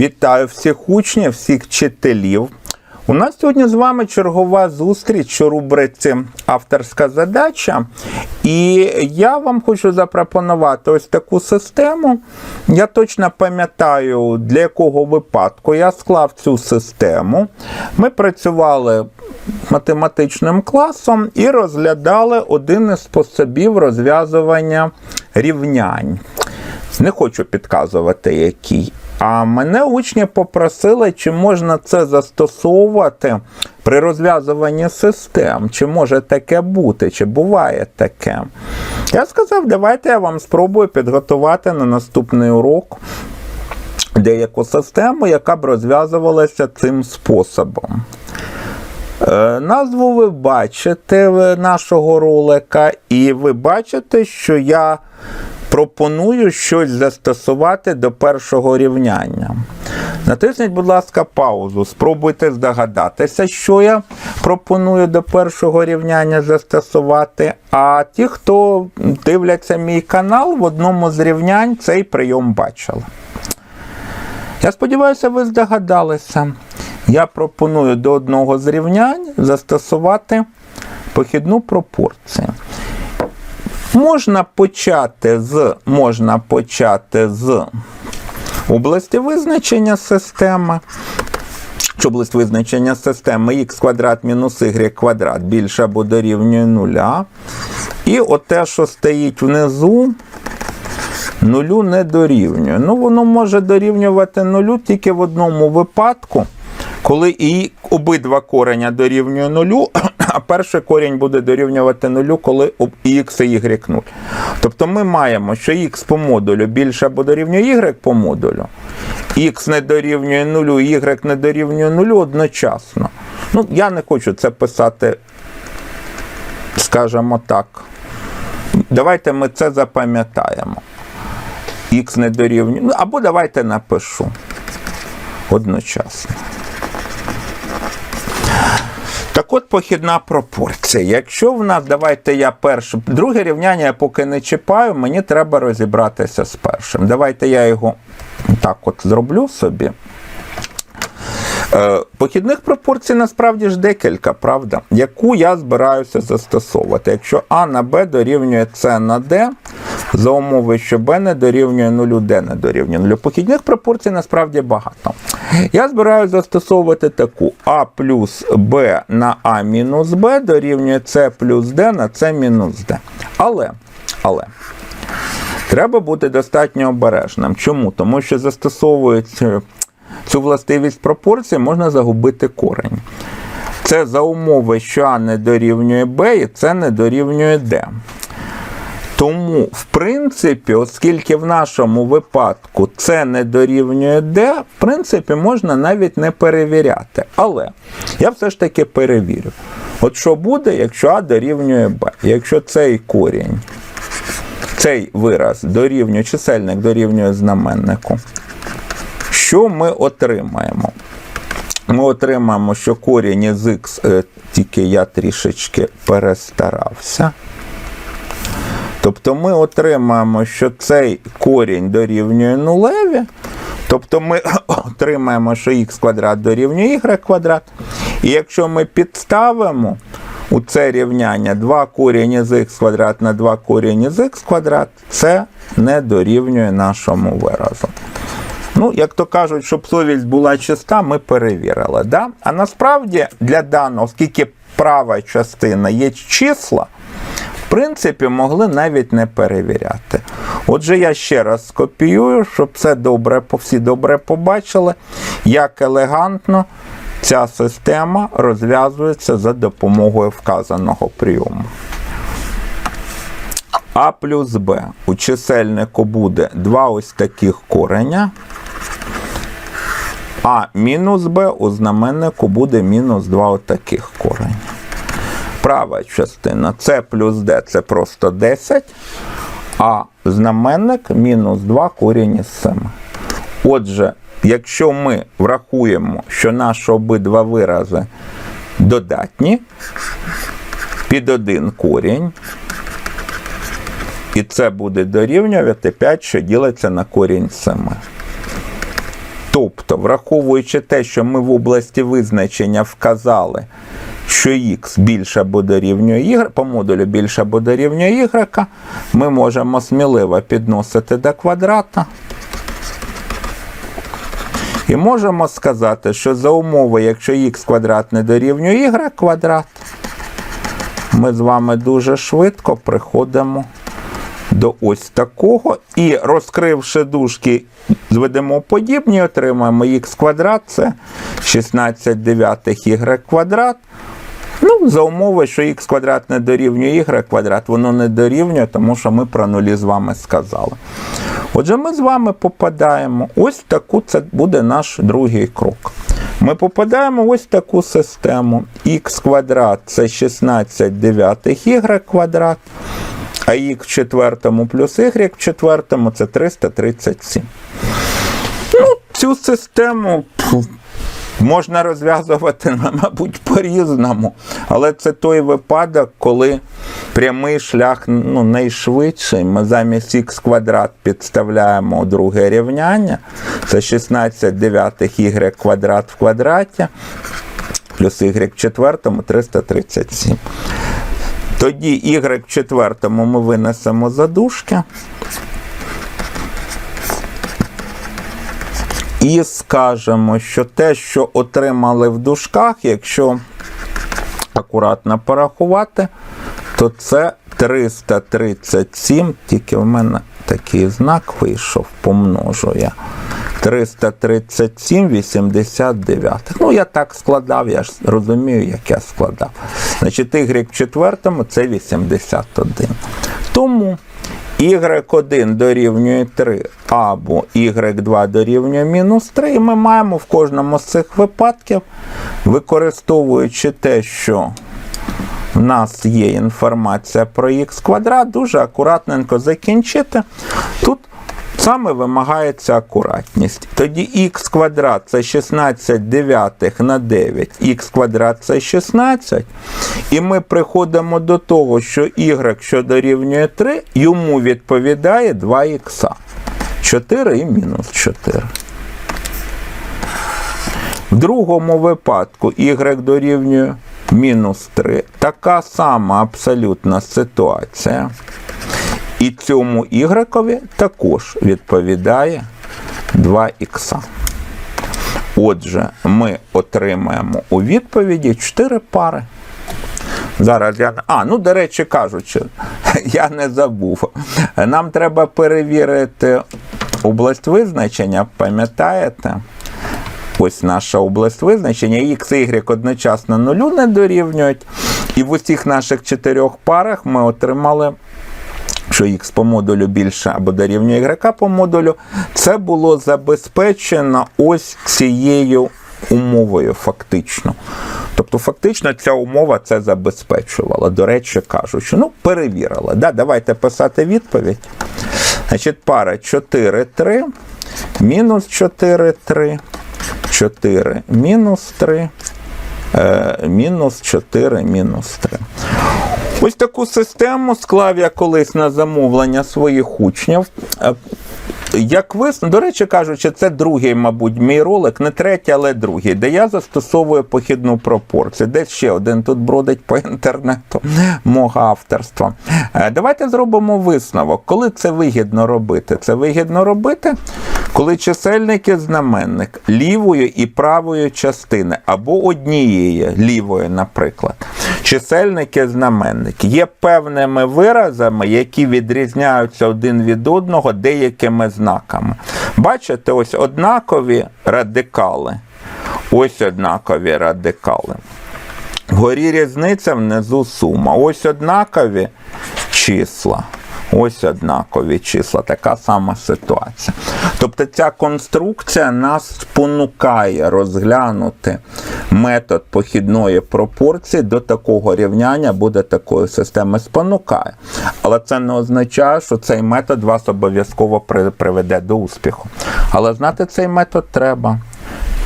Вітаю всіх учнів, всіх вчителів. У нас сьогодні з вами чергова зустріч у рубриці Авторська задача. І я вам хочу запропонувати ось таку систему. Я точно пам'ятаю, для якого випадку я склав цю систему. Ми працювали математичним класом і розглядали один із способів розв'язування рівнянь. Не хочу підказувати, який. А мене учні попросили, чи можна це застосовувати при розв'язуванні систем, чи може таке бути, чи буває таке. Я сказав, давайте я вам спробую підготувати на наступний урок деяку систему, яка б розв'язувалася цим способом. Е, Назву ви бачите нашого ролика, і ви бачите, що я пропоную щось застосувати до першого рівняння. Натисніть, будь ласка, паузу. Спробуйте здогадатися, що я пропоную до першого рівняння застосувати. А ті, хто дивляться мій канал, в одному з рівнянь цей прийом бачили. Я сподіваюся, ви здогадалися. Я пропоную до одного з рівнянь застосувати похідну пропорцію. Можна почати з, можна почати з області визначення системи. Що область визначення системи х квадрат мінус y квадрат більше або дорівнює нуля. І оте, що стоїть внизу, нулю не дорівнює. Ну, воно може дорівнювати нулю тільки в одному випадку, коли і обидва кореня дорівнює нулю, а перший корінь буде дорівнювати нулю, коли і x і y 0. Тобто ми маємо, що x по модулю більше або дорівнює y по модулю, x не дорівнює нулю, y не дорівнює нулю одночасно. Ну, я не хочу це писати, скажімо так. Давайте ми це запам'ятаємо. Х не дорівнює. Ну, або давайте напишу одночасно. Так от похідна пропорція. Якщо в нас, давайте я перше, друге рівняння я поки не чіпаю, мені треба розібратися з першим. Давайте я його так от зроблю собі. Е, Похідних пропорцій насправді ж декілька, правда, яку я збираюся застосовувати. Якщо А на Б дорівнює С на Д, за умови, що Б не дорівнює нулю, Д не дорівнює нулю. Похідних пропорцій насправді багато. Я збираюся застосовувати таку А плюс Б на А мінус Б дорівнює С плюс Д на С мінус Д. Але, але. Треба бути достатньо обережним. Чому? Тому що застосовують е, цю властивість пропорції, можна загубити корень. Це за умови, що А не дорівнює Б, і С не дорівнює Д. Тому, в принципі, оскільки в нашому випадку С не дорівнює Д, в принципі, можна навіть не перевіряти. Але я все ж таки перевірю. От що буде, якщо А дорівнює Б? Якщо цей корінь цей вираз дорівнює чисельник дорівнює знаменнику. Що ми отримаємо? Ми отримаємо, що корінь із х, е, тільки я трішечки перестарався. Тобто ми отримаємо, що цей корінь дорівнює нулеві. Тобто ми отримаємо, що х квадрат дорівнює y квадрат. І якщо ми підставимо у це рівняння 2 корінь із х квадрат на 2 корінь із х квадрат, це не дорівнює нашому виразу. Ну, як то кажуть, щоб совість була чиста, ми перевірили. Да? А насправді для даного, оскільки права частина є числа, принципі, могли навіть не перевіряти. Отже, я ще раз скопіюю, щоб все добре, всі добре побачили, як елегантно ця система розв'язується за допомогою вказаного прийому. А плюс Б у чисельнику буде два ось таких кореня. А мінус Б у знаменнику буде мінус два отаких корення. Права частина С плюс Д це просто 10, а знаменник мінус 2 корінь із 7. Отже, якщо ми врахуємо, що наші обидва вирази додатні, під один корінь, і це буде дорівнювати 5, що ділиться на корінь 7. Тобто, враховуючи те, що ми в області визначення вказали, що х більше або дорівнює y, по модулю більше або дорівнює y, ми можемо сміливо підносити до квадрата. І можемо сказати, що за умови, якщо х квадрат не дорівнює y квадрат, ми з вами дуже швидко приходимо до ось такого. І розкривши дужки, зведемо подібні, отримаємо х квадрат, це 16 дев'ятих y квадрат. Ну, за умови, що х квадрат не дорівнює y квадрат, воно не дорівнює, тому що ми про нулі з вами сказали. Отже, ми з вами попадаємо ось в таку, це буде наш другий крок. Ми попадаємо в ось таку систему. х квадрат це 16 дев'ятих y квадрат, а х в четвертому плюс y в четвертому це 337. Ну, цю систему можна розв'язувати, мабуть, по-різному. Але це той випадок, коли прямий шлях ну, найшвидший. Ми замість х квадрат підставляємо друге рівняння. Це 16 дев'ятих y квадрат в квадраті. Плюс y в четвертому 337. Тоді y в четвертому ми винесемо за І скажемо, що те, що отримали в дужках, якщо акуратно порахувати, то це 337, тільки в мене такий знак вийшов, помножу я. 337, 89. Ну, я так складав, я ж розумію, як я складав. Значить, y в четвертому це 81. Тому y1 дорівнює 3 або y2 дорівнює мінус 3, і ми маємо в кожному з цих випадків, використовуючи те, що в нас є інформація про х квадрат, дуже акуратненько закінчити. Тут саме вимагається акуратність. Тоді х квадрат це 16 дев'ятих на 9, х квадрат це 16. І ми приходимо до того, що y, що дорівнює 3, йому відповідає 2х. 4 і мінус 4. В другому випадку y дорівнює мінус 3. Така сама абсолютна ситуація. І цьому y також відповідає 2х. Отже, ми отримаємо у відповіді 4 пари. Зараз я. А, ну, до речі кажучи, я не забув. Нам треба перевірити область визначення, пам'ятаєте? Ось наша область визначення. X, Y одночасно нулю не дорівнюють. І в усіх наших чотирьох парах ми отримали, що X по модулю більше або дорівнює Y по модулю. Це було забезпечено ось цією умовою, фактично. Тобто, фактично, ця умова це забезпечувала. До речі, кажучи, ну, перевірила. Да, Давайте писати відповідь. Значить, пара 4, 3, мінус 4, 3. 4 мінус 3, е, мінус 4, мінус 3. Ось таку систему склав я колись на замовлення своїх учнів. Е, Як висновок, до речі кажучи, це другий, мабуть, мій ролик, не третій, але другий, де я застосовую похідну пропорцію. Десь ще один тут бродить по інтернету мого авторства. Е, Давайте зробимо висновок. Коли це вигідно робити? Це вигідно робити, коли чисельник і знаменник лівої і правої частини, або однієї лівої, наприклад. Чисельник і знаменник є певними виразами, які відрізняються один від одного деякими знаками. Бачите, ось однакові радикали. Ось однакові радикали. Вгорі різниця, внизу сума. Ось однакові числа. Ось однакові числа, така сама ситуація. Тобто ця конструкція нас спонукає розглянути метод похідної пропорції до такого рівняння, буде такої системи спонукає. Але це не означає, що цей метод вас обов'язково приведе до успіху. Але знати цей метод треба.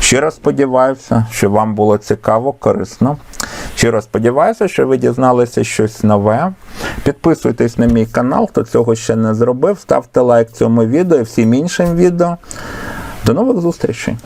Щиро сподіваюся, що вам було цікаво, корисно. Щиро сподіваюся, що ви дізналися щось нове. Підписуйтесь на мій канал, хто цього ще не зробив. Ставте лайк цьому відео і всім іншим відео. До нових зустрічей!